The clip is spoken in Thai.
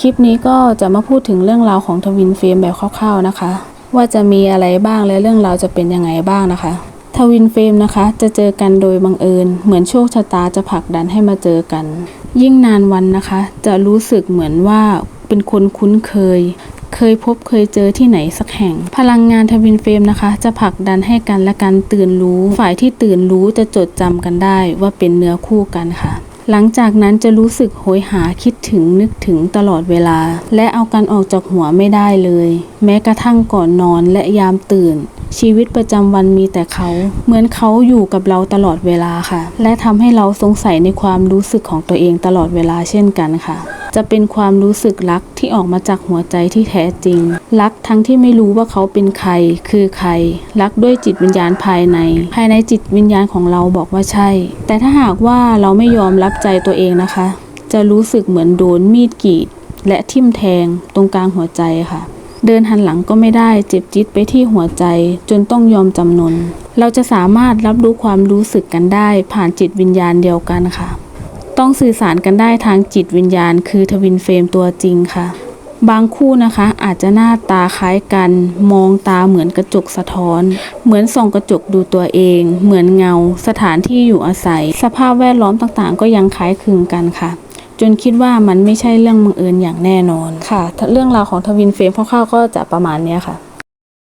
คลิปนี้ก็จะมาพูดถึงเรื่องราวของทวินเฟรมแบบคร่าวๆนะคะ ว่าจะมีอะไรบ้างและเรื่องราวจะเป็นยังไงบ้างนะคะ ทวินเฟรมนะคะ จะเจอกันโดยบังเอิญ เหมือนโชคชะตาจะผลักดันให้มาเจอกัน ยิ่งนานวันนะคะ จะรู้สึกเหมือนว่าเป็นคนคุ้นเคย เคยพบเคยเจอที่ไหนสักแห่ง พลังงานทวินเฟรมนะคะ จะผลักดันให้กันและกันตื่นรู้ ฝ่ายที่ตื่นรู้จะจดจำกันได้ว่าเป็นเนื้อคู่กันค่ะ หลังจากนั้นจะรู้สึกโหยหาคิดถึงนึกถึงตลอดเวลา และเอากันออกจากหัวไม่ได้เลย แม้กระทั่งก่อนนอนและยามตื่น ชีวิตประจำวันมีแต่เขา เหมือนเขาอยู่กับเราตลอดเวลาค่ะ และทำให้เราสงสัยในความรู้สึกของตัวเองตลอดเวลาเช่นกันค่ะ จะเป็นความรู้สึกรักที่ออกมาจากหัวใจที่แท้จริง รักทั้งที่ไม่รู้ว่าเขาเป็นใคร คือใคร รักด้วยจิตวิญญาณภายใน ภายในจิตวิญญาณของเราบอกว่าใช่ แต่ถ้าหากว่าเราไม่ยอมรับใจตัวเองนะคะ จะรู้สึกเหมือนโดนมีดกรีด และทิ่มแทงตรงกลางหัวใจค่ะเดินหันหลังก็ไม่ได้เจ็บจิตไปที่หัวใจ จนต้องยอมจำนน เราจะสามารถรับรู้ความรู้สึกกันได้ผ่านจิตวิญญาณเดียวกันค่ะ ต้องสื่อสารกันได้ทางจิตวิญญาณ คือทวินเฟรมตัวจริงค่ะ บางคู่นะคะอาจจะหน้าตาคล้ายกัน มองตาเหมือนกระจกสะท้อน เหมือนส่องกระจกดูตัวเอง เหมือนเงา สถานที่อยู่อาศัย สภาพแวดล้อมต่างๆ ก็ยังคล้ายคลึงกันค่ะจนคิดว่ามันไม่ใช่เรื่องบังเอิญอย่างแน่นอนค่ะ เรื่องราวของทวินเฟรมคร่าวๆก็จะประมาณนี้ค่ะ